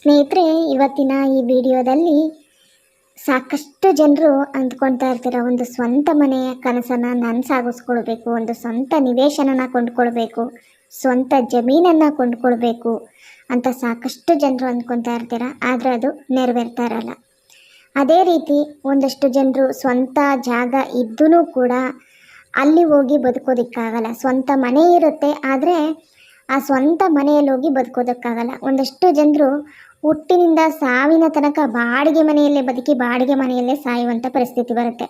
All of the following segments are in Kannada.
ಸ್ನೇಹಿತರೆ, ಇವತ್ತಿನ ಈ ವಿಡಿಯೋದಲ್ಲಿ ಸಾಕಷ್ಟು ಜನರು ಅಂದ್ಕೊಳ್ತಾ ಇರ್ತೀರ, ಒಂದು ಸ್ವಂತ ಮನೆಯ ಕನಸನ್ನು ನನಸಾಗಿಸ್ಕೊಳ್ಬೇಕು ಒಂದು ಸ್ವಂತ ನಿವೇಶನನ ಕೊಂಡ್ಕೊಳ್ಬೇಕು, ಸ್ವಂತ ಜಮೀನನ್ನು ಕೊಂಡ್ಕೊಳ್ಬೇಕು ಅಂತ ಸಾಕಷ್ಟು ಜನರು ಅಂದ್ಕೊತಾ ಇರ್ತೀರ, ಆದರೆ ಅದು ನೆರವೇರ್ತಾ ಇರಲ್ಲ. ಅದೇ ರೀತಿ ಒಂದಷ್ಟು ಜನರು ಸ್ವಂತ ಜಾಗ ಇದ್ದೂ ಕೂಡ ಅಲ್ಲಿ ಹೋಗಿ ಬದುಕೋದಕ್ಕಾಗಲ್ಲ. ಸ್ವಂತ ಮನೆ ಇರುತ್ತೆ, ಆದರೆ ಆ ಸ್ವಂತ ಮನೆಯಲ್ಲಿ ಹೋಗಿ ಬದುಕೋದಕ್ಕಾಗಲ್ಲ. ಒಂದಷ್ಟು ಜನರು ಹುಟ್ಟಿನಿಂದ ಸಾವಿನ ತನಕ ಬಾಡಿಗೆ ಮನೆಯಲ್ಲೇ ಬದುಕಿ ಬಾಡಿಗೆ ಮನೆಯಲ್ಲೇ ಸಾಯುವಂಥ ಪರಿಸ್ಥಿತಿ ಬರುತ್ತೆ.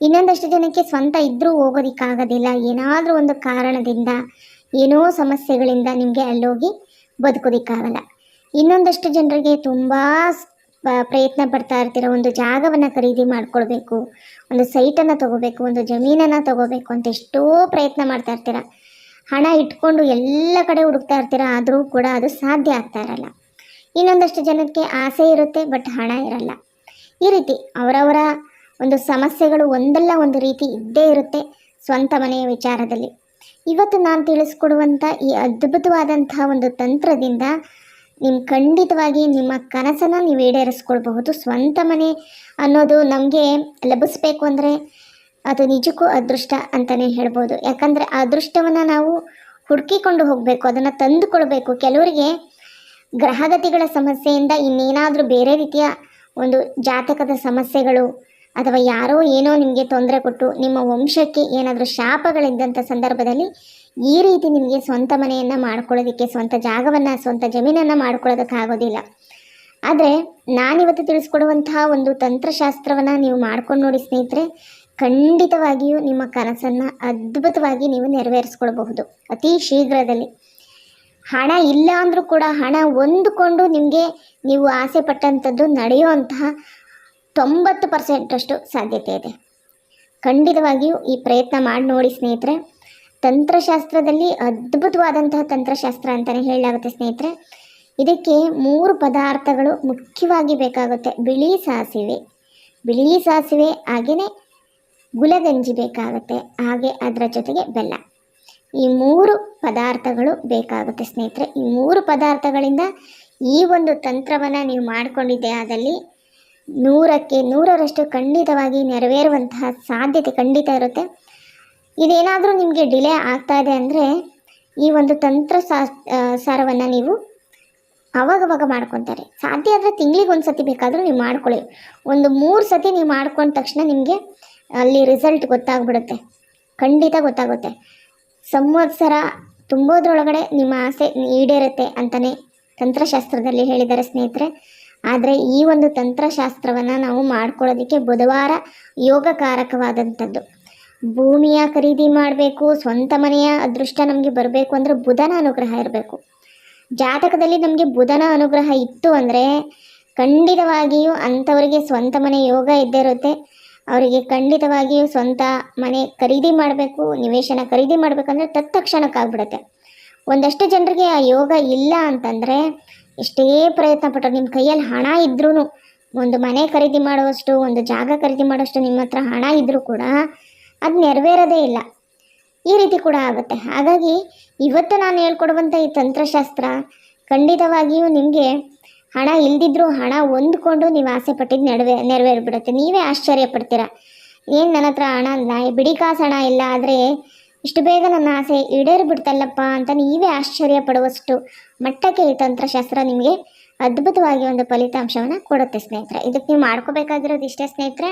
ಇನ್ನೊಂದಷ್ಟು ಜನಕ್ಕೆ ಸ್ವಂತ ಇದ್ದರೂ ಹೋಗೋದಕ್ಕಾಗೋದಿಲ್ಲ. ಏನಾದರೂ ಒಂದು ಕಾರಣದಿಂದ, ಏನೋ ಸಮಸ್ಯೆಗಳಿಂದ ನಿಮಗೆ ಅಲ್ಲೋಗಿ ಬದುಕೋದಿಕ್ಕಾಗಲ್ಲ. ಇನ್ನೊಂದಷ್ಟು ಜನರಿಗೆ ತುಂಬ ಪ್ರಯತ್ನ ಪಡ್ತಾ ಇರ್ತೀರ. ಒಂದು ಜಾಗವನ್ನು ಖರೀದಿ ಮಾಡ್ಕೊಳ್ಬೇಕು, ಒಂದು ಸೈಟನ್ನು ತಗೋಬೇಕು, ಒಂದು ಜಮೀನನ್ನು ತಗೋಬೇಕು ಅಂತ ಎಷ್ಟೋ ಪ್ರಯತ್ನ ಮಾಡ್ತಾ ಇರ್ತೀರ. ಹಣ ಇಟ್ಕೊಂಡು ಎಲ್ಲ ಕಡೆ ಹುಡುಕ್ತಾ ಇರ್ತೀರ. ಆದರೂ ಕೂಡ ಅದು ಸಾಧ್ಯ ಆಗ್ತಾ ಇರಲ್ಲ. ಇನ್ನೊಂದಷ್ಟು ಜನಕ್ಕೆ ಆಸೆ ಇರುತ್ತೆ, ಬಟ್ ಹಣ ಇರಲ್ಲ. ಈ ರೀತಿ ಅವರವರ ಒಂದು ಸಮಸ್ಯೆಗಳು ಒಂದಲ್ಲ ಒಂದು ರೀತಿ ಇದ್ದೇ ಇರುತ್ತೆ ಸ್ವಂತ ಮನೆಯ ವಿಚಾರದಲ್ಲಿ. ಇವತ್ತು ನಾನು ತಿಳಿಸ್ಕೊಡುವಂಥ ಈ ಅದ್ಭುತವಾದಂತಹ ಒಂದು ತಂತ್ರದಿಂದ ನಿಮ್ಮ ಖಂಡಿತವಾಗಿ ನಿಮ್ಮ ಕನಸನ್ನು ನೀವು ಈಡೇರಿಸ್ಕೊಳ್ಬಹುದು. ಸ್ವಂತ ಮನೆ ಅನ್ನೋದು ನಮಗೆ ಲಭಿಸ್ಬೇಕು ಅಂದರೆ ಅದು ನಿಜಕ್ಕೂ ಅದೃಷ್ಟ ಅಂತಲೇ ಹೇಳ್ಬೋದು. ಯಾಕಂದರೆ ಅದೃಷ್ಟವನ್ನು ನಾವು ಹುಡುಕಿಕೊಂಡು ಹೋಗಬೇಕು, ಅದನ್ನು ತಂದುಕೊಳ್ಬೇಕು. ಕೆಲವರಿಗೆ ಗ್ರಹಗತಿಗಳ ಸಮಸ್ಯೆಯಿಂದ ಇನ್ನೇನಾದರೂ ಬೇರೆ ರೀತಿಯ ಒಂದು ಜಾತಕದ ಸಮಸ್ಯೆಗಳು ಅಥವಾ ಯಾರೋ ಏನೋ ನಿಮಗೆ ತೊಂದರೆ ಕೊಟ್ಟು ನಿಮ್ಮ ವಂಶಕ್ಕೆ ಏನಾದರೂ ಶಾಪಗಳಿದ್ದಂಥ ಸಂದರ್ಭದಲ್ಲಿ ಈ ರೀತಿ ನಿಮಗೆ ಸ್ವಂತ ಮನೆಯನ್ನು ಮಾಡ್ಕೊಳ್ಳೋದಕ್ಕೆ, ಸ್ವಂತ ಜಾಗವನ್ನು, ಸ್ವಂತ ಜಮೀನನ್ನು ಮಾಡ್ಕೊಳ್ಳೋದಕ್ಕಾಗೋದಿಲ್ಲ. ಆದರೆ ನಾನಿವತ್ತು ತಿಳಿಸ್ಕೊಡುವಂತಹ ಒಂದು ತಂತ್ರಶಾಸ್ತ್ರವನ್ನು ನೀವು ಮಾಡ್ಕೊಂಡು ನೋಡಿ ಸ್ನೇಹಿತರೆ, ಖಂಡಿತವಾಗಿಯೂ ನಿಮ್ಮ ಕನಸನ್ನು ಅದ್ಭುತವಾಗಿ ನೀವು ನೆರವೇರಿಸ್ಕೊಳ್ಬಹುದು. ಅತಿ ಶೀಘ್ರದಲ್ಲಿ. ಹಣ ಇಲ್ಲ ಅಂದರೂ ಕೂಡ ಹಣ ಹೊಂದಿಕೊಂಡು ನಿಮಗೆ ನೀವು ಆಸೆ ಪಟ್ಟಂಥದ್ದು ನಡೆಯುವಂತಹ ತೊಂಬತ್ತು ಪರ್ಸೆಂಟಷ್ಟು ಸಾಧ್ಯತೆ ಇದೆ. ಖಂಡಿತವಾಗಿಯೂ ಈ ಪ್ರಯತ್ನ ಮಾಡಿ ನೋಡಿ ಸ್ನೇಹಿತರೆ. ತಂತ್ರಶಾಸ್ತ್ರದಲ್ಲಿ ಅದ್ಭುತವಾದಂತಹ ತಂತ್ರಶಾಸ್ತ್ರ ಅಂತಲೇ ಹೇಳಲಾಗುತ್ತೆ ಸ್ನೇಹಿತರೆ. ಇದಕ್ಕೆ ಮೂರು ಪದಾರ್ಥಗಳು ಮುಖ್ಯವಾಗಿ ಬೇಕಾಗುತ್ತೆ. ಬಿಳಿ ಸಾಸಿವೆ. ಬಿಳಿ ಸಾಸಿವೆ ಹಾಗೆಯೇ ಗುಲಗಂಜಿ ಬೇಕಾಗುತ್ತೆ. ಹಾಗೆ ಅದರ ಜೊತೆಗೆ ಬೆಲ್ಲ. ಈ ಮೂರು ಪದಾರ್ಥಗಳು ಬೇಕಾಗುತ್ತೆ ಸ್ನೇಹಿತರೆ. ಈ ಮೂರು ಪದಾರ್ಥಗಳಿಂದ ಈ ಒಂದು ತಂತ್ರವನ್ನು ನೀವು ಮಾಡಿಕೊಂಡಿದ್ದೆ ಆದಲ್ಲಿ ನೂರಕ್ಕೆ ನೂರರಷ್ಟು ಖಂಡಿತವಾಗಿ ನೆರವೇರುವಂತಹ ಸಾಧ್ಯತೆ ಖಂಡಿತ ಇರುತ್ತೆ. ಇದೇನಾದರೂ ನಿಮಗೆ ಡಿಲೇ ಆಗ್ತಾ ಇದೆ ಅಂದರೆ ಈ ಒಂದು ತಂತ್ರ ಸಾರವನ್ನು ನೀವು ಅವಾಗವಾಗ ಮಾಡ್ಕೊತಾರೆ. ಸಾಧ್ಯ ಆದರೆ ತಿಂಗಳಿಗೆ ಒಂದು ಸತಿ ಬೇಕಾದರೂ ನೀವು ಮಾಡ್ಕೊಳ್ಳಿ. ಒಂದು ಮೂರು ಸತಿ ನೀವು ಮಾಡ್ಕೊಂಡ ತಕ್ಷಣ ನಿಮಗೆ ಅಲ್ಲಿ ರಿಸಲ್ಟ್ ಗೊತ್ತಾಗ್ಬಿಡುತ್ತೆ. ಖಂಡಿತ ಗೊತ್ತಾಗುತ್ತೆ. ಸಂವತ್ಸರ ತುಂಬೋದ್ರೊಳಗಡೆ ನಿಮ್ಮ ಆಸೆ ಈಡೇರುತ್ತೆ ಅಂತಲೇ ತಂತ್ರಶಾಸ್ತ್ರದಲ್ಲಿ ಹೇಳಿದ್ದಾರೆ ಸ್ನೇಹಿತರೆ. ಆದರೆ ಈ ಒಂದು ತಂತ್ರಶಾಸ್ತ್ರವನ್ನು ನಾವು ಮಾಡ್ಕೊಳ್ಳೋದಕ್ಕೆ ಬುಧವಾರ ಯೋಗಕಾರಕವಾದಂಥದ್ದು. ಭೂಮಿಯ ಖರೀದಿ ಮಾಡಬೇಕು, ಸ್ವಂತ ಮನೆಯ ಅದೃಷ್ಟ ನಮಗೆ ಬರಬೇಕು ಅಂದರೆ ಬುಧನ ಅನುಗ್ರಹ ಇರಬೇಕು. ಜಾತಕದಲ್ಲಿ ನಮಗೆ ಬುಧನ ಅನುಗ್ರಹ ಇತ್ತು ಅಂದರೆ ಖಂಡಿತವಾಗಿಯೂ ಅಂಥವರಿಗೆ ಸ್ವಂತ ಮನೆ ಯೋಗ ಇದ್ದೇ ಇರುತ್ತೆ. ಅವರಿಗೆ ಖಂಡಿತವಾಗಿಯೂ ಸ್ವಂತ ಮನೆ ಖರೀದಿ ಮಾಡಬೇಕು, ನಿವೇಶನ ಖರೀದಿ ಮಾಡಬೇಕಂದ್ರೆ ತತ್ಕ್ಷಣಕ್ಕಾಗ್ಬಿಡುತ್ತೆ. ಒಂದಷ್ಟು ಜನರಿಗೆ ಆ ಯೋಗ ಇಲ್ಲ ಅಂತಂದರೆ ಎಷ್ಟೇ ಪ್ರಯತ್ನ ಪಟ್ಟರು. ನಿಮ್ಮ ಕೈಯಲ್ಲಿ ಹಣ ಇದ್ರೂ ಒಂದು ಮನೆ ಖರೀದಿ ಮಾಡುವಷ್ಟು, ಒಂದು ಜಾಗ ಖರೀದಿ ಮಾಡೋಷ್ಟು ನಿಮ್ಮ ಹತ್ರ ಹಣ ಇದ್ದರೂ ಕೂಡ ಅದು ನೆರವೇರೋದೇ ಇಲ್ಲ. ಈ ರೀತಿ ಕೂಡ ಆಗುತ್ತೆ. ಹಾಗಾಗಿ ಇವತ್ತು ನಾನು ಹೇಳ್ಕೊಡುವಂಥ ಈ ತಂತ್ರಶಾಸ್ತ್ರ ಖಂಡಿತವಾಗಿಯೂ ನಿಮಗೆ ಹಣ ಇಲ್ದಿದ್ರೂ ಹಣ ಹೊಂದ್ಕೊಂಡು ನೀವು ಆಸೆ ಪಟ್ಟಿದ್ದು ನೆರವೇರ್ ನೆರವೇರಿಬಿಡುತ್ತೆ. ನೀವೇ ಆಶ್ಚರ್ಯ ಪಡ್ತೀರ. ಏನು ನನ್ನ ಹತ್ರ ಹಣ ಇಲ್ಲ ಬಿಡಿ ಕಾಸು ಹಣ ಇಲ್ಲ ಆದರೆ ಇಷ್ಟು ಬೇಗ ನನ್ನ ಆಸೆ ಈಡೇರಿಬಿಡ್ತಲ್ಲಪ್ಪ ಅಂತ ನೀವೇ ಆಶ್ಚರ್ಯ ಪಡುವಷ್ಟು ಮಟ್ಟಕ್ಕೆ ಈ ತಂತ್ರಶಾಸ್ತ್ರ ನಿಮಗೆ ಅದ್ಭುತವಾಗಿ ಒಂದು ಫಲಿತಾಂಶವನ್ನು ಕೊಡುತ್ತೆ ಸ್ನೇಹಿತರೆ. ಇದಕ್ಕೆ ನೀವು ಮಾಡ್ಕೋಬೇಕಾಗಿರೋದು ಇಷ್ಟೇ ಸ್ನೇಹಿತರೆ,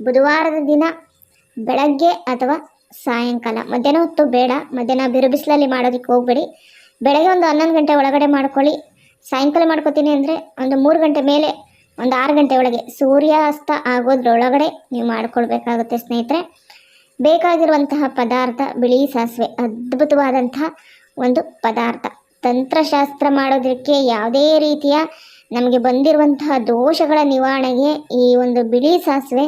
ಬುಧವಾರದ ದಿನ ಬೆಳಗ್ಗೆ ಅಥವಾ ಸಾಯಂಕಾಲ. ಮಧ್ಯಾಹ್ನ ಹೊತ್ತು ಬೇಡ. ಮಧ್ಯಾಹ್ನ ಬಿರು ಬಿಸಿಲಲ್ಲಿ ಮಾಡೋದಕ್ಕೆ ಹೋಗಬೇಡಿ. ಬೆಳಗ್ಗೆ ಒಂದು ಹನ್ನೊಂದು ಗಂಟೆ ಒಳಗಡೆ ಮಾಡ್ಕೊಳ್ಳಿ. ಸಾಯಂಕಾಲ ಮಾಡ್ಕೋತೀನಿ ಅಂದರೆ ಒಂದು ಮೂರು ಗಂಟೆ ಮೇಲೆ, ಒಂದು ಆರು ಗಂಟೆ ಒಳಗೆ ಸೂರ್ಯಾಸ್ತ ಆಗೋದ್ರೊಳಗಡೆ ನೀವು ಮಾಡ್ಕೊಳ್ಬೇಕಾಗುತ್ತೆ ಸ್ನೇಹಿತರೆ. ಬೇಕಾಗಿರುವಂತಹ ಪದಾರ್ಥ ಬಿಳಿ ಸಾಸಿವೆ, ಅದ್ಭುತವಾದಂತಹ ಒಂದು ಪದಾರ್ಥ. ತಂತ್ರಶಾಸ್ತ್ರ ಮಾಡೋದಕ್ಕೆ ಯಾವುದೇ ರೀತಿಯ ನಮಗೆ ಬಂದಿರುವಂತಹ ದೋಷಗಳ ನಿವಾರಣೆಗೆ ಈ ಒಂದು ಬಿಳಿ ಸಾಸಿವೆ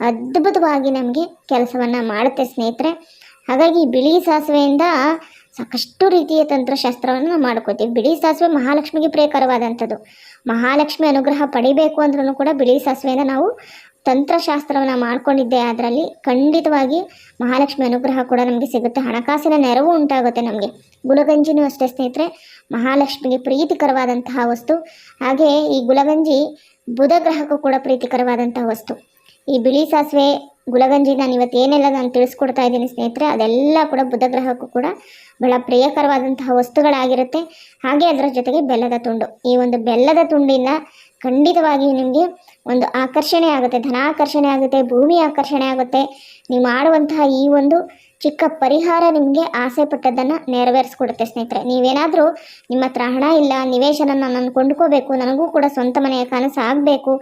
ಅದ್ಭುತವಾಗಿ ನಮಗೆ ಕೆಲಸವನ್ನು ಮಾಡುತ್ತೆ ಸ್ನೇಹಿತರೆ. ಹಾಗಾಗಿ ಬಿಳಿ ಸಾಸಿವೆಯಿಂದ ಸಾಕಷ್ಟು ರೀತಿಯ ತಂತ್ರಶಾಸ್ತ್ರವನ್ನು ನಾವು ಮಾಡ್ಕೋತೀವಿ. ಬಿಳಿ ಸಾಸಿವೆ ಮಹಾಲಕ್ಷ್ಮಿಗೆ ಪ್ರಿಯಕರವಾದಂಥದ್ದು. ಮಹಾಲಕ್ಷ್ಮಿ ಅನುಗ್ರಹ ಪಡಿಬೇಕು ಅಂದ್ರೂ ಕೂಡ ಬಿಳಿ ಸಾಸಿವೆಯನ್ನು ನಾವು ತಂತ್ರಶಾಸ್ತ್ರವನ್ನು ಮಾಡ್ಕೊಂಡಿದ್ದೆ ಅದರಲ್ಲಿ ಖಂಡಿತವಾಗಿ ಮಹಾಲಕ್ಷ್ಮಿ ಅನುಗ್ರಹ ಕೂಡ ನಮಗೆ ಸಿಗುತ್ತೆ. ಹಣಕಾಸಿನ ನೆರವು ಉಂಟಾಗುತ್ತೆ ನಮಗೆ. ಗುಲಗಂಜಿನೂ ಅಷ್ಟೇ ಸ್ನೇಹಿತರೆ, ಮಹಾಲಕ್ಷ್ಮಿಗೆ ಪ್ರೀತಿಕರವಾದಂತಹ ವಸ್ತು. ಹಾಗೆ ಈ ಗುಲಗಂಜಿ ಬುಧ ಗ್ರಹಕ್ಕೂ ಕೂಡ ಪ್ರೀತಿಕರವಾದಂತಹ ವಸ್ತು. ಈ ಬಿಳಿ ಸಾಸಿವೆ ಗುಲಗಂಜಿ ನಾನು ಇವತ್ತು ಏನೆಲ್ಲ ನಾನು ತಿಳಿಸ್ಕೊಡ್ತಾ ಇದ್ದೀನಿ ಸ್ನೇಹಿತರೆ, ಅದೆಲ್ಲ ಕೂಡ ಬುಧ ಗ್ರಹಕ್ಕೂ ಕೂಡ ಬಹಳ ಪ್ರಿಯಕರವಾದಂತಹ ವಸ್ತುಗಳಾಗಿರುತ್ತೆ. ಹಾಗೆ ಅದರ ಜೊತೆಗೆ ಬೆಲ್ಲದ ತುಂಡು. ಈ ಒಂದು ಬೆಲ್ಲದ ತುಂಡಿನ ಖಂಡಿತವಾಗಿಯೂ ನಿಮಗೆ ಒಂದು ಆಕರ್ಷಣೆ ಆಗುತ್ತೆ, ಧನಾಕರ್ಷಣೆ ಆಗುತ್ತೆ, ಭೂಮಿ ಆಕರ್ಷಣೆ ಆಗುತ್ತೆ. ನೀವು ಮಾಡುವಂತಹ ಈ ಒಂದು ಚಿಕ್ಕ ಪರಿಹಾರ ನಿಮಗೆ ಆಸೆ ಪಟ್ಟದ್ದನ್ನು ನೆರವೇರಿಸ್ಕೊಡುತ್ತೆ ಸ್ನೇಹಿತರೆ. ನೀವೇನಾದರೂ ನಿಮ್ಮ ಹತ್ರ ಹಣ ಇಲ್ಲ ನಿವೇಶನ ನಾನು ಕೊಂಡ್ಕೋಬೇಕು, ನನಗೂ ಕೂಡ ಸ್ವಂತ ಮನೆಯ ಕನಸು ಆಗಬೇಕು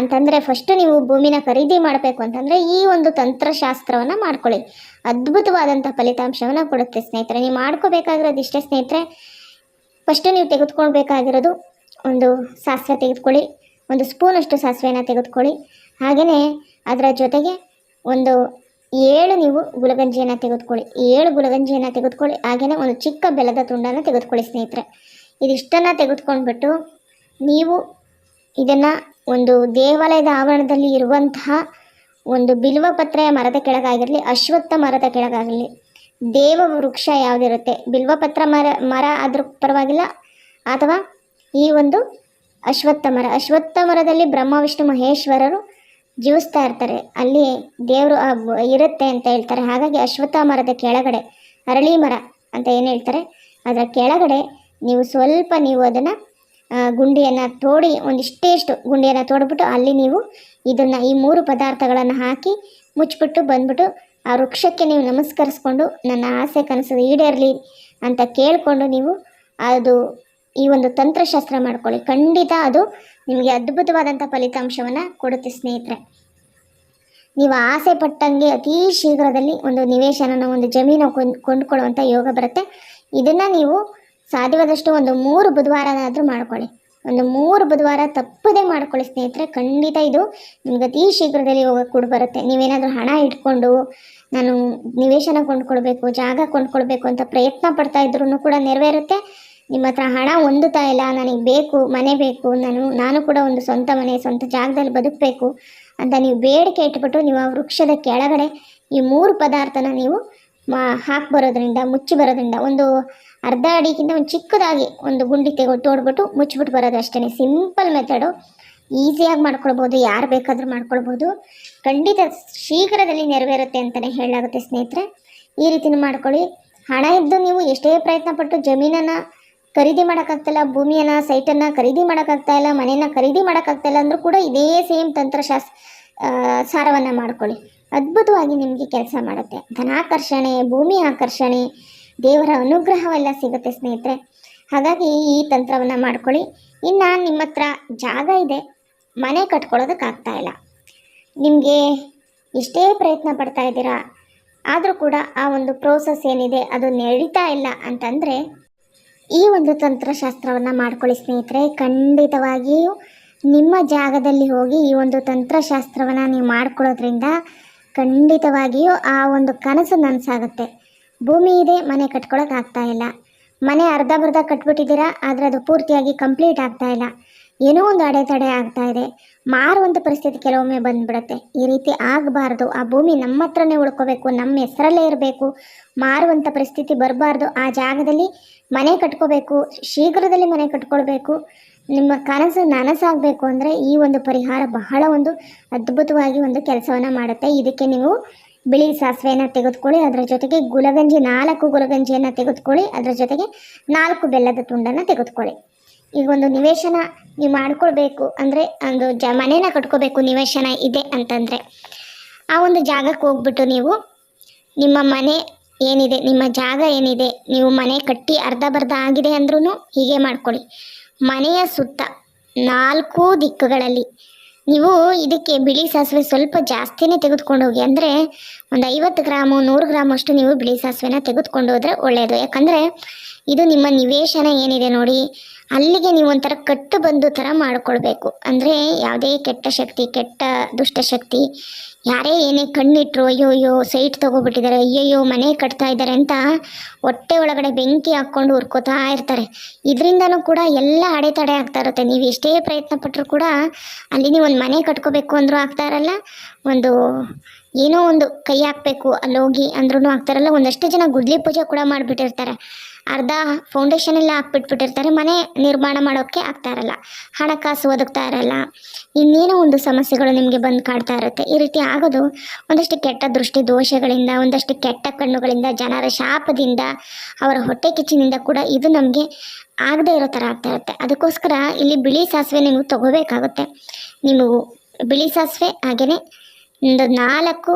ಅಂತಂದರೆ ಫಸ್ಟ್ ನೀವು ಭೂಮಿನ ಖರೀದಿ ಮಾಡಬೇಕು ಅಂತಂದರೆ ಈ ಒಂದು ತಂತ್ರಶಾಸ್ತ್ರವನ್ನು ಮಾಡ್ಕೊಳ್ಳಿ. ಅದ್ಭುತವಾದಂಥ ಫಲಿತಾಂಶವನ್ನು ಕೊಡುತ್ತೆ ಸ್ನೇಹಿತರೆ. ನೀವು ಮಾಡ್ಕೋಬೇಕಾಗಿರೋದು ಇಷ್ಟೇ ಸ್ನೇಹಿತರೆ. ಫಸ್ಟ್ ನೀವು ತೆಗೆದುಕೊಳ್ಬೇಕಾಗಿರೋದು ಒಂದು ಸಾಸಿವೆ ತೆಗೆದುಕೊಳ್ಳಿ, ಒಂದು ಸ್ಪೂನಷ್ಟು ಸಾಸಿವೆಯನ್ನು ತೆಗೆದುಕೊಳ್ಳಿ. ಹಾಗೆಯೇ ಅದರ ಜೊತೆಗೆ ಒಂದು ಏಳು ನೀವು ಗುಲಗಂಜಿಯನ್ನು ತೆಗೆದುಕೊಳ್ಳಿ. ಏಳು ಗುಲಗಂಜಿಯನ್ನು ತೆಗೆದುಕೊಳ್ಳಿ. ಹಾಗೆಯೇ ಒಂದು ಚಿಕ್ಕ ಬೆಲ್ಲದ ತುಂಡನ್ನು ತೆಗೆದುಕೊಳ್ಳಿ, ಸ್ನೇಹಿತರೆ. ಇದಿಷ್ಟನ್ನು ತೆಗೆದುಕೊಂಡ್ಬಿಟ್ಟು ನೀವು ಇದನ್ನು ಒಂದು ದೇವಾಲಯದ ಆವರಣದಲ್ಲಿ ಇರುವಂತಹ ಒಂದು ಬಿಲ್ವಪತ್ರೆಯ ಮರದ ಕೆಳಗಾಗಿರಲಿ, ಅಶ್ವತ್ಥ ಮರದ ಕೆಳಗಾಗಿರಲಿ, ದೇವ ವೃಕ್ಷ ಯಾವುದಿರುತ್ತೆ ಬಿಲ್ವಪತ್ರ ಮರ ಮರ ಅದ್ರ ಪರವಾಗಿಲ್ಲ, ಅಥವಾ ಈ ಒಂದು ಅಶ್ವತ್ಥ ಮರ. ಅಶ್ವತ್ಥ ಮರದಲ್ಲಿ ಬ್ರಹ್ಮ, ವಿಷ್ಣು, ಮಹೇಶ್ವರರು ಜೀವಿಸ್ತಾ ಇರ್ತಾರೆ. ಅಲ್ಲಿ ದೇವರು ಇರುತ್ತೆ ಅಂತ ಹೇಳ್ತಾರೆ. ಹಾಗಾಗಿ ಅಶ್ವತ್ಥ ಮರದ ಕೆಳಗಡೆ, ಅರಳಿ ಮರ ಅಂತ ಏನು ಹೇಳ್ತಾರೆ? ಅದರ ಕೆಳಗಡೆ ನೀವು ಸ್ವಲ್ಪ ನೀವು ಅದನ್ನು ಗುಂಡಿಯನ್ನು ತೋಡಿ, ಒಂದಿಷ್ಟೇಷ್ಟು ಗುಂಡಿಯನ್ನು ತೋಡ್ಬಿಟ್ಟು ಅಲ್ಲಿ ನೀವು ಇದನ್ನು, ಈ ಮೂರು ಪದಾರ್ಥಗಳನ್ನು ಹಾಕಿ ಮುಚ್ಚಿಬಿಟ್ಟು ಬಂದ್ಬಿಟ್ಟು ಆ ವೃಕ್ಷಕ್ಕೆ ನೀವು ನಮಸ್ಕರಿಸ್ಕೊಂಡು, ನನ್ನ ಆಸೆ ಕನಸು ಈಡೇರಲಿ ಅಂತ ಕೇಳಿಕೊಂಡು ನೀವು ಅದು ಈ ಒಂದು ತಂತ್ರಶಾಸ್ತ್ರ ಮಾಡ್ಕೊಳ್ಳಿ. ಖಂಡಿತ ಅದು ನಿಮಗೆ ಅದ್ಭುತವಾದಂಥ ಫಲಿತಾಂಶವನ್ನು ಕೊಡುತ್ತೆ ಸ್ನೇಹಿತರೆ. ನೀವು ಆಸೆ ಪಟ್ಟಂಗೆ ಅತೀ ಶೀಘ್ರದಲ್ಲಿ ಒಂದು ನಿವೇಶನ ಒಂದು ಜಮೀನು ಕೊಂಡ್ ಕೊಂಡ್ಕೊಳ್ಳುವಂಥ ಯೋಗ ಬರುತ್ತೆ. ಇದನ್ನು ನೀವು ಸಾಧ್ಯವಾದಷ್ಟು ಒಂದು ಮೂರು ಬುಧವಾರನಾದರೂ ಮಾಡ್ಕೊಳ್ಳಿ. ಒಂದು ಮೂರು ಬುಧವಾರ ತಪ್ಪದೇ ಮಾಡ್ಕೊಳ್ಳಿ ಸ್ನೇಹಿತರೆ. ಖಂಡಿತ ಇದು ನಿಮ್ಗೆ ಅತಿ ಶೀಘ್ರದಲ್ಲಿ ಯೋಗ ಕೂಡ ಬರುತ್ತೆ. ನೀವೇನಾದರೂ ಹಣ ಇಟ್ಕೊಂಡು ನಾನು ನಿವೇಶನ ಕೊಂಡ್ಕೊಳ್ಬೇಕು, ಜಾಗ ಕೊಂಡ್ಕೊಳ್ಬೇಕು ಅಂತ ಪ್ರಯತ್ನ ಪಡ್ತಾ ಇದ್ರೂ ಕೂಡ ನೆರವೇರುತ್ತೆ. ನಿಮ್ಮ ಹತ್ರ ಹಣ ಹೊಂದುತ್ತಾ ಇಲ್ಲ, ನನಗೆ ಬೇಕು, ಮನೆ ಬೇಕು, ನಾನು ನಾನು ಕೂಡ ಒಂದು ಸ್ವಂತ ಮನೆ, ಸ್ವಂತ ಜಾಗದಲ್ಲಿ ಬದುಕಬೇಕು ಅಂತ ನೀವು ಬೇಡಿಕೆ ಇಟ್ಬಿಟ್ಟು ನೀವು ಆ ವೃಕ್ಷದ ಕೆಳಗಡೆ ಈ ಮೂರು ಪದಾರ್ಥನ ನೀವು ಮಾ, ಹಾಕಿ ಬರೋದ್ರಿಂದ, ಮುಚ್ಚಿ ಬರೋದ್ರಿಂದ, ಒಂದು ಅರ್ಧ ಅಡಿಗಿಂತ ಒಂದು ಚಿಕ್ಕದಾಗಿ ಒಂದು ಗುಂಡಿ ತೆಗೆದು ತೋಡ್ಬಿಟ್ಟು ಮುಚ್ಚಿಬಿಟ್ಟು ಬರೋದು ಅಷ್ಟೇ ಸಿಂಪಲ್ ಮೆಥಡು ಈಸಿಯಾಗಿ ಮಾಡ್ಕೊಳ್ಬೋದು, ಯಾರು ಬೇಕಾದರೂ ಮಾಡ್ಕೊಳ್ಬೋದು. ಖಂಡಿತ ಶೀಘ್ರದಲ್ಲಿ ನೆರವೇರುತ್ತೆ ಅಂತಲೇ ಹೇಳಲಾಗುತ್ತೆ ಸ್ನೇಹಿತರೆ. ಈ ರೀತಿನೂ ಮಾಡ್ಕೊಳ್ಳಿ. ಹಣ ಇದ್ದು ನೀವು ಎಷ್ಟೇ ಪ್ರಯತ್ನ ಪಟ್ಟು ಜಮೀನನ್ನು ಖರೀದಿ ಮಾಡೋಕ್ಕಾಗ್ತಾಯಿಲ್ಲ ಭೂಮಿಯನ್ನು ಸೈಟನ್ನು ಖರೀದಿ ಮಾಡೋಕ್ಕಾಗ್ತಾ ಇಲ್ಲ, ಮನೆಯನ್ನು ಖರೀದಿ ಮಾಡೋಕ್ಕಾಗ್ತಾ ಇಲ್ಲ ಅಂದರೂ ಕೂಡ ಇದೇ ಸೇಮ್ ತಂತ್ರಶಾಸ್ ಸಾರವನ್ನು ಮಾಡ್ಕೊಳ್ಳಿ. ಅದ್ಭುತವಾಗಿ ನಿಮಗೆ ಕೆಲಸ ಮಾಡುತ್ತೆ. ಧನಾಕರ್ಷಣೆ, ಭೂಮಿ ಆಕರ್ಷಣೆ, ದೇವರ ಅನುಗ್ರಹವೆಲ್ಲ ಸಿಗುತ್ತೆ ಸ್ನೇಹಿತರೆ. ಹಾಗಾಗಿ ಈ ತಂತ್ರವನ್ನು ಮಾಡ್ಕೊಳ್ಳಿ. ಇನ್ನು ನಿಮ್ಮ ಹತ್ರ ಜಾಗ ಇದೆ. ಮನೆ ಕಟ್ಕೊಳ್ಳೋದಕ್ಕಾಗ್ತಾ ಇಲ್ಲ. ನಿಮಗೆ ಎಷ್ಟೇ ಪ್ರಯತ್ನ ಪಡ್ತಾ ಇದ್ದೀರಾ, ಆದರೂ ಕೂಡ ಆ ಒಂದು ಪ್ರೋಸೆಸ್ ಏನಿದೆ, ಅದು ನಡೀತಾ ಇಲ್ಲ ಅಂತಂದರೆ ಈ ಒಂದು ತಂತ್ರಶಾಸ್ತ್ರವನ್ನು ಮಾಡ್ಕೊಳ್ಳಿ ಸ್ನೇಹಿತರೆ. ಖಂಡಿತವಾಗಿಯೂ ನಿಮ್ಮ ಜಾಗದಲ್ಲಿ ಹೋಗಿ ಈ ಒಂದು ತಂತ್ರಶಾಸ್ತ್ರವನ್ನು ನೀವು ಮಾಡ್ಕೊಳ್ಳೋದ್ರಿಂದ ಖಂಡಿತವಾಗಿಯೂ ಆ ಒಂದು ಕನಸು ನನಸಾಗುತ್ತೆ. ಭೂಮಿ ಇದೆ, ಮನೆ ಕಟ್ಕೊಳಕ್ಕೆ ಇಲ್ಲ. ಮನೆ ಅರ್ಧ ಬರ್ಧ ಕಟ್ಬಿಟ್ಟಿದ್ದೀರಾ, ಆದರೆ ಅದು ಪೂರ್ತಿಯಾಗಿ ಕಂಪ್ಲೀಟ್ ಆಗ್ತಾಯಿಲ್ಲ ಏನೋ ಒಂದು ಅಡೆತಡೆ ಆಗ್ತಾ ಇದೆ. ಮಾರುವಂಥ ಪರಿಸ್ಥಿತಿ ಕೆಲವೊಮ್ಮೆ ಬಂದ್ಬಿಡುತ್ತೆ. ಈ ರೀತಿ ಆಗಬಾರ್ದು. ಆ ಭೂಮಿ ನಮ್ಮ ಹತ್ರನೇ ಉಳ್ಕೋಬೇಕು, ನಮ್ಮ ಹೆಸರಲ್ಲೇ ಇರಬೇಕು. ಮಾರುವಂಥ ಪರಿಸ್ಥಿತಿ ಬರಬಾರ್ದು. ಆ ಜಾಗದಲ್ಲಿ ಮನೆ ಕಟ್ಕೋಬೇಕು, ಶೀಘ್ರದಲ್ಲಿ ಮನೆ ಕಟ್ಕೊಳ್ಬೇಕು. ನಿಮ್ಮ ಕನಸು ನನಸಾಗಬೇಕು ಅಂದರೆ ಈ ಒಂದು ಪರಿಹಾರ ಬಹಳ ಒಂದು ಅದ್ಭುತವಾಗಿ ಒಂದು ಕೆಲಸವನ್ನು ಮಾಡುತ್ತೆ. ಇದಕ್ಕೆ ನೀವು ಬಿಳಿ ಸಾಸಿವೆಯನ್ನು ತೆಗೆದುಕೊಳ್ಳಿ, ಅದರ ಜೊತೆಗೆ ಗುಲಗಂಜಿ ನಾಲ್ಕು ಗುಲಗಂಜಿಯನ್ನು ತೆಗೆದುಕೊಳ್ಳಿ, ಅದರ ಜೊತೆಗೆ ನಾಲ್ಕು ಬೆಲ್ಲದ ತುಂಡನ್ನು ತೆಗೆದುಕೊಳ್ಳಿ. ಈಗ ಒಂದು ನಿವೇಶನ ನೀವು ಮಾಡ್ಕೊಳ್ಬೇಕು ಅಂದರೆ ಒಂದು ಜ ಮನೇನ ಕಟ್ಕೋಬೇಕು ನಿವೇಶನ ಇದೆ ಅಂತಂದರೆ ಆ ಒಂದು ಜಾಗಕ್ಕೆ ಹೋಗ್ಬಿಟ್ಟು ನೀವು ನಿಮ್ಮ ಮನೆ ಏನಿದೆ, ನಿಮ್ಮ ಜಾಗ ಏನಿದೆ, ನೀವು ಮನೆ ಕಟ್ಟಿ ಅರ್ಧ ಬರ್ಧ ಆಗಿದೆ ಅಂದ್ರೂ ಹೀಗೆ ಮಾಡ್ಕೊಳ್ಳಿ. ಮನೆಯ ಸುತ್ತ ನಾಲ್ಕು ದಿಕ್ಕುಗಳಲ್ಲಿ ನೀವು ಇದಕ್ಕೆ ಬಿಳಿ ಸಾಸಿವೆ ಸ್ವಲ್ಪ ಜಾಸ್ತಿನೇ ತೆಗೆದುಕೊಂಡು ಹೋಗಿ ಅಂದರೆ ಒಂದು ಐವತ್ತು ಗ್ರಾಮು, ನೂರು ಗ್ರಾಮ್ ಅಷ್ಟು ನೀವು ಬಿಳಿ ಸಾಸಿವೆನ ತೆಗೆದುಕೊಂಡು ಹೋದರೆ ಒಳ್ಳೆಯದು ಯಾಕಂದರೆ ಇದು ನಿಮ್ಮ ನಿವೇಶನ ಏನಿದೆ ನೋಡಿ ಅಲ್ಲಿಗೆ ನೀವು ಒಂಥರ ಕಟ್ಟು ಬಂದು ಥರ ಮಾಡ್ಕೊಳ್ಬೇಕು. ಅಂದರೆ ಯಾವುದೇ ಕೆಟ್ಟ ಶಕ್ತಿ, ಕೆಟ್ಟ ದುಷ್ಟಶಕ್ತಿ ಯಾರೇ ಏನೇ ಕಣ್ಣಿಟ್ರು, ಅಯ್ಯೋ ಅಯ್ಯೋ, ಸೈಟ್ ತೊಗೊಬಿಟ್ಟಿದ್ದಾರೆ, ಅಯ್ಯಯ್ಯೋ, ಮನೆ ಕಟ್ತಾ ಇದ್ದಾರೆ ಅಂತ ಹೊಟ್ಟೆ ಒಳಗಡೆ ಬೆಂಕಿ ಹಾಕ್ಕೊಂಡು ಹುರ್ಕೋತಾ ಇರ್ತಾರೆ. ಇದರಿಂದನೂ ಕೂಡ ಎಲ್ಲ ಅಡೆತಡೆ ಆಗ್ತಾ ಇರುತ್ತೆ. ನೀವು ಎಷ್ಟೇ ಪ್ರಯತ್ನ ಪಟ್ಟರು ಕೂಡ ಅಲ್ಲಿ ನೀವು ಒಂದು ಮನೆ ಕಟ್ಕೋಬೇಕು ಅಂದರೂ ಆಗ್ತಾ ಇರಲ್ಲ. ಒಂದು ಏನೋ ಒಂದು ಕೈ ಹಾಕಬೇಕು, ಅಲ್ಲಿ ಹೋಗಿ ಅಂದ್ರೂ ಹಾಕ್ತಾರಲ್ಲ, ಒಂದಷ್ಟು ಜನ ಗುದ್ಲಿ ಪೂಜೆ ಕೂಡ ಮಾಡಿಬಿಟ್ಟಿರ್ತಾರೆ. ಅರ್ಧ ಫೌಂಡೇಶನ್ ಎಲ್ಲ ಹಾಕ್ಬಿಟ್ಬಿಟ್ಟಿರ್ತಾರೆ, ಮನೆ ನಿರ್ಮಾಣ ಮಾಡೋಕ್ಕೆ ಆಗ್ತಾ ಇರಲ್ಲ ಹಣಕಾಸು ಒದಗ್ತಾ ಇರಲ್ಲ. ಇನ್ನೇನೋ ಒಂದು ಸಮಸ್ಯೆಗಳು ನಿಮಗೆ ಬಂದು ಕಾಡ್ತಾ ಇರುತ್ತೆ. ಈ ರೀತಿ ಆಗೋದು ಒಂದಷ್ಟು ಕೆಟ್ಟ ದೃಷ್ಟಿ ದೋಷಗಳಿಂದ, ಒಂದಷ್ಟು ಕೆಟ್ಟ ಕಣ್ಣುಗಳಿಂದ, ಜನರ ಶಾಪದಿಂದ, ಅವರ ಹೊಟ್ಟೆ ಕಿಚ್ಚಿನಿಂದ ಕೂಡ ಇದು ನಮಗೆ ಆಗದೇ ಇರೋ ಥರ ಆಗ್ತಾ ಇರುತ್ತೆ. ಅದಕ್ಕೋಸ್ಕರ ಇಲ್ಲಿ ಬಿಳಿ ಸಾಸಿವೆ ನೀವು ತಗೋಬೇಕಾಗುತ್ತೆ. ನೀವು ಬಿಳಿ ಸಾಸಿವೆ ಹಾಗೆಯೇ ಒಂದು ನಾಲ್ಕು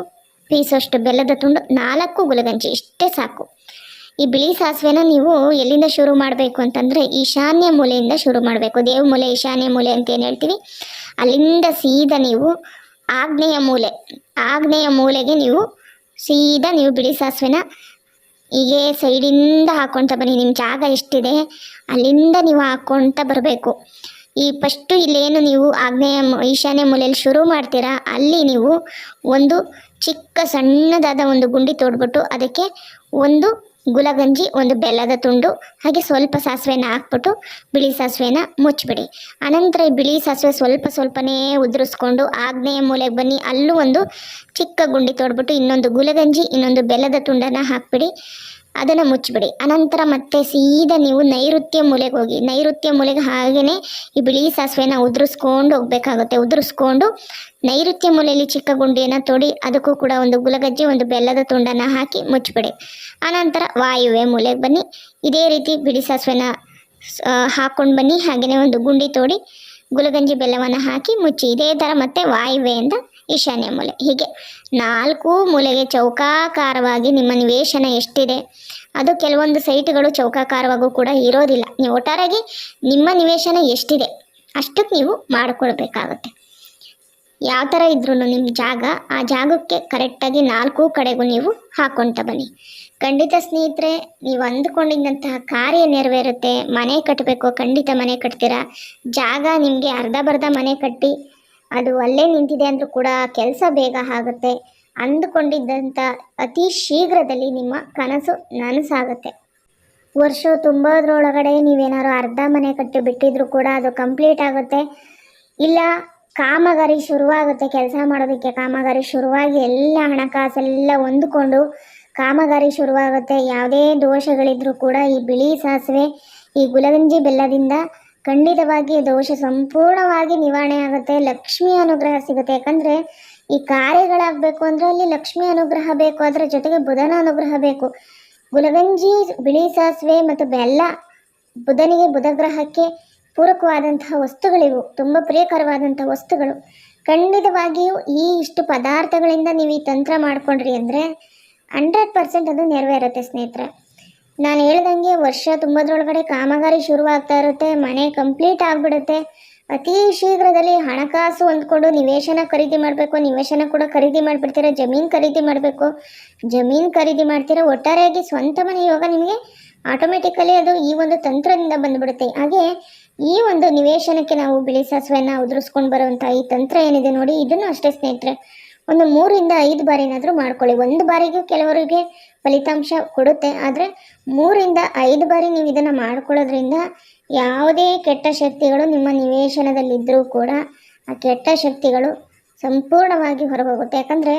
ಪೀಸಷ್ಟು ಬೆಲ್ಲದ ತುಂಡು ನಾಲ್ಕು ಗುಲಗಂಜಿ, ಇಷ್ಟೇ ಸಾಕು. ಈ ಬಿಳಿ ಸಾಸಿವೆನ ನೀವು ಎಲ್ಲಿಂದ ಶುರು ಮಾಡಬೇಕು ಅಂತಂದರೆ ಈಶಾನ್ಯ ಮೂಲೆಯಿಂದ ಶುರು ಮಾಡಬೇಕು. ದೇವ ಮೂಲೆ, ಈಶಾನ್ಯ ಮೂಲೆ ಅಂತ ಏನು ಹೇಳ್ತೀವಿ? ಅಲ್ಲಿಂದ ಸೀದಾ ನೀವು ಆಗ್ನೇಯ ಮೂಲೆ, ಆಗ್ನೇಯ ಮೂಲೆಗೆ ನೀವು ಸೀದಾ ನೀವು ಬಿಳಿ ಸಾಸಿವೆನ ಹೀಗೆ ಸೈಡಿಂದ ಹಾಕ್ಕೊಳ್ತಾ ಬನ್ನಿ. ನಿಮ್ಮ ಜಾಗ ಎಷ್ಟಿದೆ? ಅಲ್ಲಿಂದ ನೀವು ಹಾಕ್ಕೊಳ್ತಾ ಬರಬೇಕು. ಈ ಫಸ್ಟು ಇಲ್ಲೇನು ನೀವು ಆಗ್ನೇಯ ಈಶಾನ್ಯ ಮೂಲೆಯಲ್ಲಿ ಶುರು ಮಾಡ್ತೀರಾ, ಅಲ್ಲಿ ನೀವು ಒಂದು ಚಿಕ್ಕ ಸಣ್ಣದಾದ ಒಂದು ಗುಂಡಿ ತೋಡ್ಬಿಟ್ಟು ಅದಕ್ಕೆ ಒಂದು ಗುಲಗಂಜಿ, ಒಂದು ಬೆಲ್ಲದ ತುಂಡು, ಹಾಗೆ ಸ್ವಲ್ಪ ಸಾಸಿವೆನ ಹಾಕ್ಬಿಟ್ಟು ಬಿಳಿ ಸಾಸಿವೆನ ಮುಚ್ಚಿಬಿಡಿ ಅನಂತರ ಈ ಬಿಳಿ ಸಾಸಿವೆ ಸ್ವಲ್ಪ ಸ್ವಲ್ಪನೇ ಉದುರಿಸ್ಕೊಂಡು ಆಗ್ನೇಯ ಮೂಲೆಗೆ ಬನ್ನಿ. ಅಲ್ಲೂ ಒಂದು ಚಿಕ್ಕ ಗುಂಡಿ ತೋಡ್ಬಿಟ್ಟು ಇನ್ನೊಂದು ಗುಲಗಂಜಿ, ಇನ್ನೊಂದು ಬೆಲ್ಲದ ತುಂಡನ್ನು ಹಾಕ್ಬಿಡಿ. ಅದನ್ನು ಮುಚ್ಚಿಬಿಡಿ. ಅನಂತರ ಮತ್ತೆ ಸೀದಾ ನೀವು ನೈಋತ್ಯ ಮೂಲೆಗೆ ಹೋಗಿ, ನೈಋತ್ಯ ಮೂಲೆಗೆ ಹಾಗೆಯೇ ಈ ಬಿಳಿ ಸಾಸಿವೆನ ಉದುರಿಸ್ಕೊಂಡು ಹೋಗ್ಬೇಕಾಗುತ್ತೆ. ಉದುರಿಸ್ಕೊಂಡು ನೈಋತ್ಯ ಮೂಲೆಯಲ್ಲಿ ಚಿಕ್ಕ ಗುಂಡಿಯನ್ನು ತೊಡಿ, ಅದಕ್ಕೂ ಕೂಡ ಒಂದು ಗುಲಗಜ್ಜಿ, ಒಂದು ಬೆಲ್ಲದ ತುಂಡನ್ನು ಹಾಕಿ ಮುಚ್ಚಿಬಿಡಿ. ಅನಂತರ ವಾಯುವೆ ಮೂಲೆಗೆ ಬನ್ನಿ. ಇದೇ ರೀತಿ ಬಿಳಿ ಸಾಸಿವೆನ ಹಾಕ್ಕೊಂಡು ಬನ್ನಿ. ಹಾಗೆಯೇ ಒಂದು ಗುಂಡಿ ತೋಡಿ, ಗುಲಗಂಜಿ ಬೆಲ್ಲವನ್ನು ಹಾಕಿ ಮುಚ್ಚಿ. ಇದೇ ಥರ ಮತ್ತೆ ವಾಯುವ್ಯದಿಂದ ಈಶಾನ್ಯ ಮೂಲೆ. ಹೀಗೆ ನಾಲ್ಕು ಮೂಲೆಗೆ ಚೌಕಾಕಾರವಾಗಿ ನಿಮ್ಮ ನಿವೇಶನ ಎಷ್ಟಿದೆ? ಅದು ಕೆಲವೊಂದು ಸೈಟ್ಗಳು ಚೌಕಾಕಾರವಾಗೂ ಕೂಡ ಇರೋದಿಲ್ಲ. ನೀವು ಒಟ್ಟಾರಾಗಿ ನಿಮ್ಮ ನಿವೇಶನ ಎಷ್ಟಿದೆ? ಅಷ್ಟಕ್ಕೆ ನೀವು ಮಾಡಿಕೊಳ್ಬೇಕಾಗುತ್ತೆ. ಯಾವ ಥರ ಇದ್ರೂ ನಿಮ್ಮ ಜಾಗ, ಆ ಜಾಗಕ್ಕೆ ಕರೆಕ್ಟಾಗಿ ನಾಲ್ಕು ಕಡೆಗೂ ನೀವು ಹಾಕ್ಕೊಳ್ತಾ ಬನ್ನಿ. ಖಂಡಿತ ಸ್ನೇಹಿತರೆ, ನೀವು ಅಂದುಕೊಂಡಿದ್ದಂತಹ ಕಾರ್ಯ ನೆರವೇರುತ್ತೆ. ಮನೆ ಕಟ್ಟಬೇಕು ಖಂಡಿತ ಮನೆ ಕಟ್ತೀರಾ? ಜಾಗ ನಿಮಗೆ ಅರ್ಧ ಬರ್ಧ ಮನೆ ಕಟ್ಟಿ ಅದು ಅಲ್ಲೇ ನಿಂತಿದೆ ಅಂದರೂ ಕೂಡ ಕೆಲಸ ಬೇಗ ಆಗುತ್ತೆ. ಅಂದುಕೊಂಡಿದ್ದಂಥ ಅತಿ ಶೀಘ್ರದಲ್ಲಿ ನಿಮ್ಮ ಕನಸು ನನಸಾಗುತ್ತೆ. ವರ್ಷ ತುಂಬೋದ್ರೊಳಗಡೆ ನೀವೇನಾದ್ರು ಅರ್ಧ ಮನೆ ಕಟ್ಟಿ ಬಿಟ್ಟಿದ್ರು ಕೂಡ ಅದು ಕಂಪ್ಲೀಟ್ ಆಗುತ್ತೆ. ಇಲ್ಲ, ಕಾಮಗಾರಿ ಶುರುವಾಗುತ್ತೆ, ಕೆಲಸ ಮಾಡೋದಕ್ಕೆ ಕಾಮಗಾರಿ ಶುರುವಾಗಿ ಎಲ್ಲ ಹಣಕಾಸೆಲ್ಲ ಹೊಂದ್ಕೊಂಡು ಕಾಮಗಾರಿ ಶುರುವಾಗುತ್ತೆ. ಯಾವುದೇ ದೋಷಗಳಿದ್ರೂ ಕೂಡ ಈ ಬಿಳಿ ಸಾಸಿವೆ, ಈ ಗುಲಗಂಜಿ ಬೆಲ್ಲದಿಂದ ಖಂಡಿತವಾಗಿ ದೋಷ ಸಂಪೂರ್ಣವಾಗಿ ನಿವಾರಣೆ ಆಗುತ್ತೆ. ಲಕ್ಷ್ಮಿ ಅನುಗ್ರಹ ಸಿಗುತ್ತೆ. ಯಾಕಂದರೆ ಈ ಕಾರ್ಯಗಳಾಗಬೇಕು ಅಂದರೆ ಅಲ್ಲಿ ಲಕ್ಷ್ಮಿ ಅನುಗ್ರಹ ಬೇಕು. ಅದರ ಜೊತೆಗೆ ಬುಧನ ಅನುಗ್ರಹ ಬೇಕು. ಗುಲಗಂಜಿ, ಬಿಳಿ ಸಾಸಿವೆ ಮತ್ತು ಬೆಲ್ಲ ಬುಧನಿಗೆ ಬುಧ ಗ್ರಹಕ್ಕೆ ಪೂರಕವಾದಂತಹ ವಸ್ತುಗಳಿವು. ತುಂಬ ಪ್ರಿಯಕರವಾದಂಥ ವಸ್ತುಗಳು. ಖಂಡಿತವಾಗಿಯೂ ಈ ಇಷ್ಟು ಪದಾರ್ಥಗಳಿಂದ ನೀವು ಈ ತಂತ್ರ ಮಾಡ್ಕೊಂಡ್ರಿ ಅಂದರೆ ಹಂಡ್ರೆಡ್ ಪರ್ಸೆಂಟ್ ಅದು ನೆರವೇರುತ್ತೆ ಸ್ನೇಹಿತರೆ. ನಾನು ಹೇಳ್ದಂಗೆ ವರ್ಷ ತುಂಬದ್ರೊಳಗಡೆ ಕಾಮಗಾರಿ ಶುರುವಾಗ್ತಾ ಇರುತ್ತೆ, ಮನೆ ಕಂಪ್ಲೀಟ್ ಆಗಿಬಿಡುತ್ತೆ. ಅತಿ ಶೀಘ್ರದಲ್ಲಿ ಹಣಕಾಸು ಹೊಂದ್ಕೊಂಡು ನಿವೇಶನ ಖರೀದಿ ಮಾಡಬೇಕು, ನಿವೇಶನ ಕೂಡ ಖರೀದಿ ಮಾಡಿಬಿಡ್ತೀರ, ಜಮೀನು ಖರೀದಿ ಮಾಡಬೇಕು. ಜಮೀನು ಖರೀದಿ ಮಾಡ್ತೀರಾ ಒಟ್ಟಾರೆಯಾಗಿ ಸ್ವಂತ ಮನೆ ಯೋಗ ನಿಮಗೆ ಆಟೋಮೆಟಿಕಲಿ ಅದು ಈ ಒಂದು ತಂತ್ರದಿಂದ ಬಂದ್ಬಿಡುತ್ತೆ. ಹಾಗೆ ಈ ಒಂದು ನಿವೇಶನಕ್ಕೆ ನಾವು ಬಿಳಿ ಸಾಸಿವೆಯನ್ನು ಉದುರಿಸ್ಕೊಂಡು ಬರುವಂಥ ಈ ತಂತ್ರ ಏನಿದೆ ನೋಡಿ, ಇದನ್ನು ಅಷ್ಟೇ ಸ್ನೇಹಿತರೆ. ಒಂದು ಮೂರಿಂದ ಐದು ಬಾರಿನಾದರೂ ಮಾಡ್ಕೊಳ್ಳಿ. ಒಂದು ಬಾರಿಗೆ ಕೆಲವರಿಗೆ ಫಲಿತಾಂಶ ಕೊಡುತ್ತೆ, ಆದರೆ ಮೂರಿಂದ ಐದು ಬಾರಿ ನೀವು ಇದನ್ನು ಮಾಡ್ಕೊಳ್ಳೋದ್ರಿಂದ ಯಾವುದೇ ಕೆಟ್ಟ ಶಕ್ತಿಗಳು ನಿಮ್ಮ ನಿವೇಶನದಲ್ಲಿದ್ದರೂ ಕೂಡ ಆ ಕೆಟ್ಟ ಶಕ್ತಿಗಳು ಸಂಪೂರ್ಣವಾಗಿ ಹೊರಗೋಗುತ್ತೆ. ಯಾಕಂದರೆ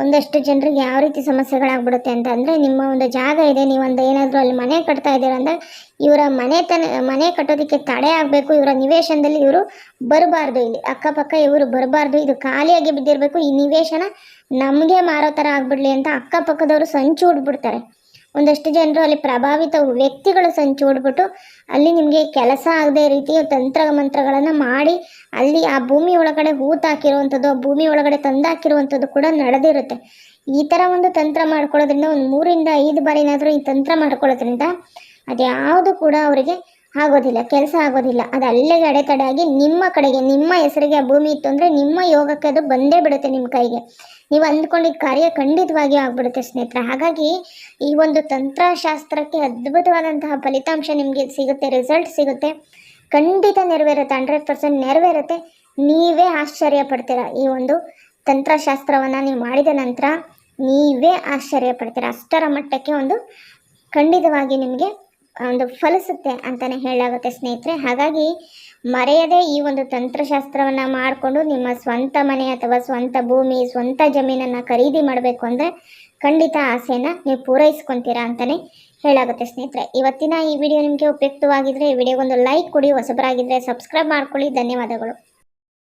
ಒಂದಷ್ಟು ಜನರಿಗೆ ಯಾವ ರೀತಿ ಸಮಸ್ಯೆಗಳಾಗ್ಬಿಡುತ್ತೆ ಅಂತ ಅಂದರೆ ನಿಮ್ಮ ಒಂದು ಜಾಗ ಇದೆ ನೀವು ಒಂದು ಏನಾದರೂ ಅಲ್ಲಿ ಮನೆ ಕಟ್ತಾ ಇದ್ದೀರ ಅಂದರೆ ಇವರ ಮನೆ ತನ, ಮನೆ ಕಟ್ಟೋದಕ್ಕೆ ತಡೆ ಆಗಬೇಕು, ಇವರ ನಿವೇಶನದಲ್ಲಿ ಇವರು ಬರಬಾರ್ದು ಇಲ್ಲಿ. ಅಕ್ಕಪಕ್ಕ ಇವರು ಬರಬಾರ್ದು, ಇದು ಖಾಲಿಯಾಗಿ ಬಿದ್ದಿರಬೇಕು, ಈ ನಿವೇಶನ ನಮಗೆ ಮಾರೋ ಥರ ಆಗ್ಬಿಡ್ಲಿ ಅಂತ ಅಕ್ಕಪಕ್ಕದವರು ಸಂಚು ಹೂಡ್ಬಿಡ್ತಾರೆ ಒಂದಷ್ಟು ಜನರು ಅಲ್ಲಿ ಪ್ರಭಾವಿತ ವ್ಯಕ್ತಿಗಳು ಸಂಚು ಹೊಡ್ಬಿಟ್ಟು ಅಲ್ಲಿ ನಿಮಗೆ ಕೆಲಸ ಆಗದೆ ರೀತಿ ತಂತ್ರ ಮಂತ್ರಗಳನ್ನು ಮಾಡಿ ಅಲ್ಲಿ ಆ ಭೂಮಿ ಒಳಗಡೆ ಹೂತಾಕಿರುವಂಥದ್ದು ಆ ಭೂಮಿ ಒಳಗಡೆ ತಂದಾಕಿರುವಂಥದ್ದು ಕೂಡ ನಡೆದಿರುತ್ತೆ. ಈ ಥರ ಒಂದು ತಂತ್ರ ಮಾಡ್ಕೊಳ್ಳೋದ್ರಿಂದ ಒಂದು ಮೂರಿಂದ ಐದು ಬಾರಿನಾದರೂ ಈ ತಂತ್ರ ಮಾಡ್ಕೊಳ್ಳೋದ್ರಿಂದ ಅದ್ಯಾವುದು ಕೂಡ ಅವರಿಗೆ ಆಗೋದಿಲ್ಲ, ಕೆಲಸ ಆಗೋದಿಲ್ಲ. ಅದು ಅಲ್ಲಿಗೆ ಅಡೆತಡೆಯಾಗಿ ನಿಮ್ಮ ಕಡೆಗೆ, ನಿಮ್ಮ ಹೆಸರಿಗೆ ಆ ಭೂಮಿ ಇತ್ತು ಅಂದರೆ ನಿಮ್ಮ ಯೋಗಕ್ಕೆ ಅದು ಬಂದೇ ಬಿಡುತ್ತೆ ನಿಮ್ಮ ಕೈಗೆ. ನೀವು ಅಂದ್ಕೊಂಡಿದ್ದ ಕಾರ್ಯ ಖಂಡಿತವಾಗಿ ಆಗ್ಬಿಡುತ್ತೆ ಸ್ನೇಹಿತರೆ. ಹಾಗಾಗಿ ಈ ಒಂದು ತಂತ್ರಶಾಸ್ತ್ರಕ್ಕೆ ಅದ್ಭುತವಾದಂತಹ ಫಲಿತಾಂಶ ನಿಮಗೆ ಸಿಗುತ್ತೆ ರಿಸಲ್ಟ್ ಸಿಗುತ್ತೆ. ಖಂಡಿತ ನೆರವೇರುತ್ತೆ, ಹಂಡ್ರೆಡ್ ಪರ್ಸೆಂಟ್ ನೆರವೇರುತ್ತೆ. ನೀವೇ ಆಶ್ಚರ್ಯ ಪಡ್ತೀರಾ ಈ ಒಂದು ತಂತ್ರಶಾಸ್ತ್ರವನ್ನು ನೀವು ಮಾಡಿದ ನಂತರ? ನೀವೇ ಆಶ್ಚರ್ಯ ಪಡ್ತೀರಾ ಅಷ್ಟರ ಮಟ್ಟಕ್ಕೆ ಒಂದು ಖಂಡಿತವಾಗಿ ನಿಮಗೆ ಒಂದು ಫಲಿಸುತ್ತೆ ಅಂತಲೇ ಹೇಳಾಗುತ್ತೆ ಸ್ನೇಹಿತರೆ. ಹಾಗಾಗಿ ಮರೆಯದೆ ಈ ಒಂದು ತಂತ್ರಶಾಸ್ತ್ರವನ್ನು ಮಾಡಿಕೊಂಡು ನಿಮ್ಮ ಸ್ವಂತ ಮನೆ ಅಥವಾ ಸ್ವಂತ ಭೂಮಿ, ಸ್ವಂತ ಜಮೀನನ್ನು ಖರೀದಿ ಮಾಡಬೇಕು ಅಂದರೆ ಖಂಡಿತ ಆಸೆಯನ್ನು ನೀವು ಪೂರೈಸ್ಕೊತೀರಾ ಅಂತಲೇ ಹೇಳಾಗುತ್ತೆ ಸ್ನೇಹಿತರೆ. ಇವತ್ತಿನ ಈ ವಿಡಿಯೋ ನಿಮಗೆ ಉಪಯುಕ್ತವಾಗಿದ್ದರೆ ಈ ವಿಡಿಯೋಗೊಂದು ಲೈಕ್ ಕೊಡಿ ಹೊಸಬರಾಗಿದ್ದರೆ ಸಬ್ಸ್ಕ್ರೈಬ್ ಮಾಡ್ಕೊಳ್ಳಿ. ಧನ್ಯವಾದಗಳು.